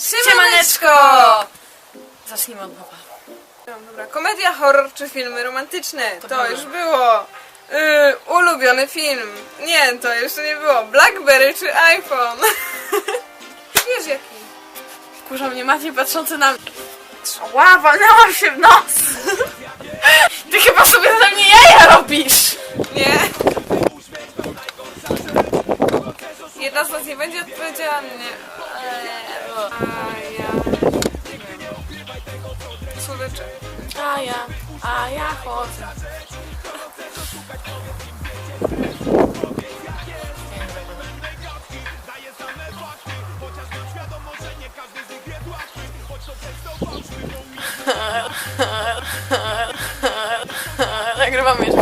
Siemaneczko! Zacznijmy od nowa. No, dobra. Komedia, horror czy filmy romantyczne? To, było. już było. Yy, ulubiony film. Nie, to jeszcze nie było. Blackberry czy iPhone? Wiesz jaki? Kurza mnie Maciej patrzący na mnie. Ła, walnęłam się w nos! Ty chyba sobie ze mnie jaja robisz! Nie. Jedna z nas nie będzie odpowiedziała mnie. A ja, a ja chodzę. Nagrywamy jeszcze.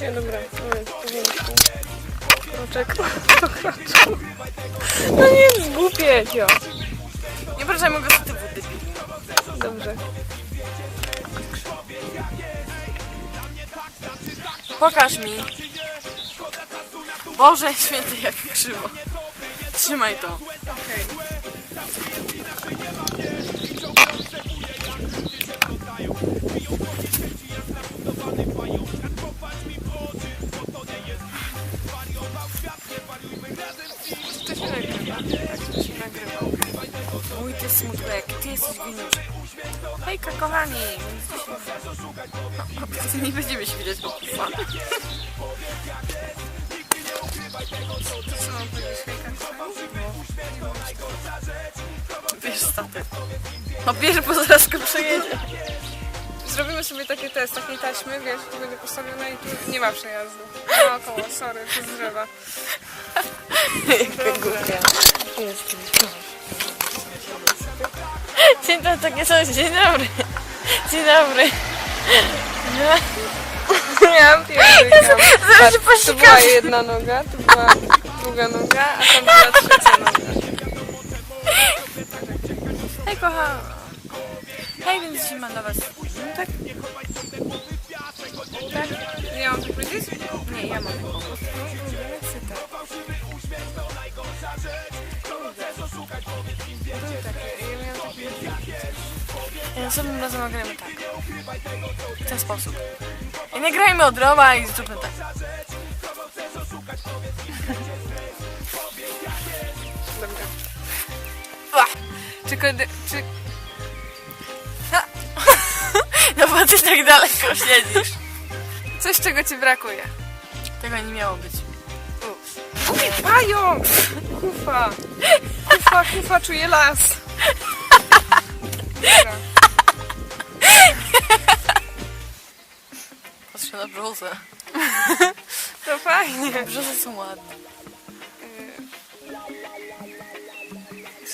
Nie, dobra. Kroczek. No nie jest głupie, Cio. Nie obrażajmy go z tyłu, debil. Dobrze. Pokaż mi. Boże święty, jak krzywo. Trzymaj to. Okej. To smutek, ty jesteś geniusz. Hejka, kochani. No, nie będziemy się widać, bo kufa. Co mam powiedzieć? Hejka, kochani? Bierz statek. No bierz, bo zaraz go przejedzie. Zrobimy sobie taki test, takiej taśmy, wiesz, tu będzie postawiona i tu nie ma przejazdu. Naokoło, sorry, przez drzewa. Dzień dobry, takie coś. Dzień dobry. Dzień dobry. Ja pierdolę. Zaraz się Tu posikam. była jedna noga, tu była druga noga, a tam była trzecia noga. Hej, kochana. Hej, więc dzisiaj mam dla was... Tak? Tak? Nie mam tak powiedzieć? Nie, ja mam. Następnym razem nagramy tak. W ten sposób. I nie grajmy od rowa i zróbmy tak. Dobra. Ua! Czy, kody, czy No bo ty tak daleko siedzisz. coś, czego ci brakuje? Tego nie miało być. Oj, pająk! Kufa! Kufa, kufa, czuję las! Bluzę. To fajnie. Bluzy są ładne.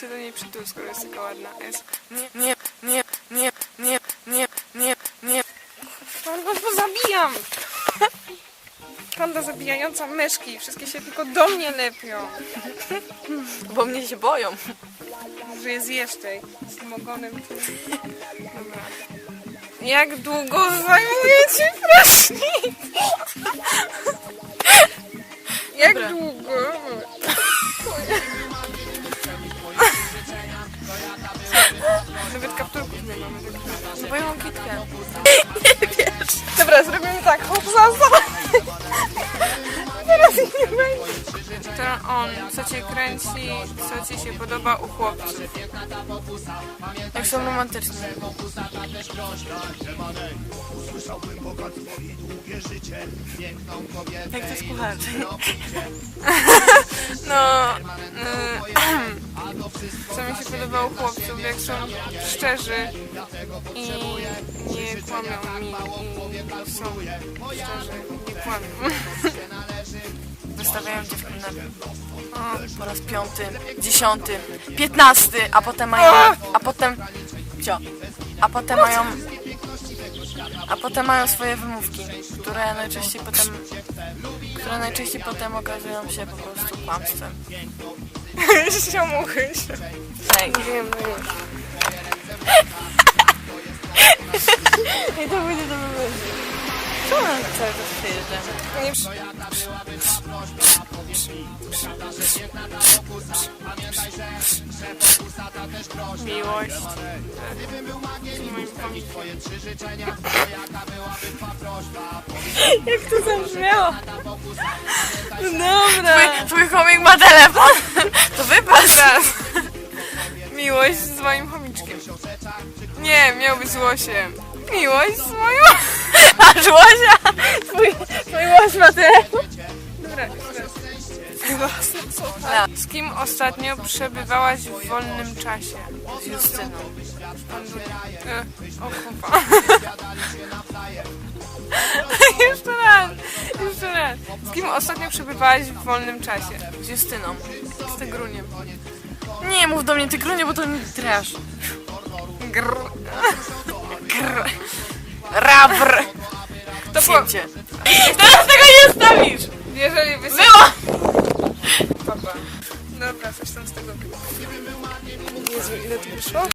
Się do niej przytul, skoro jest taka ładna. Jest... Nie, nie, nie, nie, nie, nie, nie, nie. Panda, bo zabijam! Panda zabijająca myszki. Wszystkie się tylko do mnie lepią. Bo mnie się boją. Że jest jeszcze z tym ogonem. Dobra. Jak długo zajmuje ci prysznic? Jak Dobra. długo? Nawet kapturków nie mamy. No bo ja mam kitkę. Dobra, zrobimy tak. Hop, za, za. To on, co cię kręci, co ci się podoba u chłopców. Jak są romantyczne. Jak to jest. No, y, co mi się podoba u chłopców, jak są szczerzy i nie kłamią mi i są szczerzy nie kłamią. Wystawiają dziewczyny na o, po raz piąty, dziesiąty, piętnasty, a potem mają, a potem, cio, a potem mają, A potem mają swoje wymówki, które najczęściej potem, które najczęściej potem okazują się po prostu kłamstwem. Siomuchy. Ej, Wiem, no już. będzie to będzie. Co ona cały czas przyjeżdża? Nie przy... Miłość. Jak to zabrzmiało? Dobra. Twój, twój chomik ma telefon? To. Teraz. Miłość z moim chomiczkiem. Nie, miał być z łosiem. Miłość moją... Masz łosia? Twój, twój łoś ma telefon? Dobra, teraz. Z kim ostatnio przebywałaś w wolnym czasie? Z Justyną. E, o kupa. jeszcze raz, jeszcze raz. Z kim ostatnio przebywałaś w wolnym czasie? Z Justyną. Z Tygruniem. Nie mów do mnie ty grunie, bo to trasz. Grr. Grr. Rabr. To po... Cięcie. Teraz tego nie stawisz! Jeżeli wysy... Było! Papa. Dobra, coś tam z tego było. Jezu, ile tu wyszło?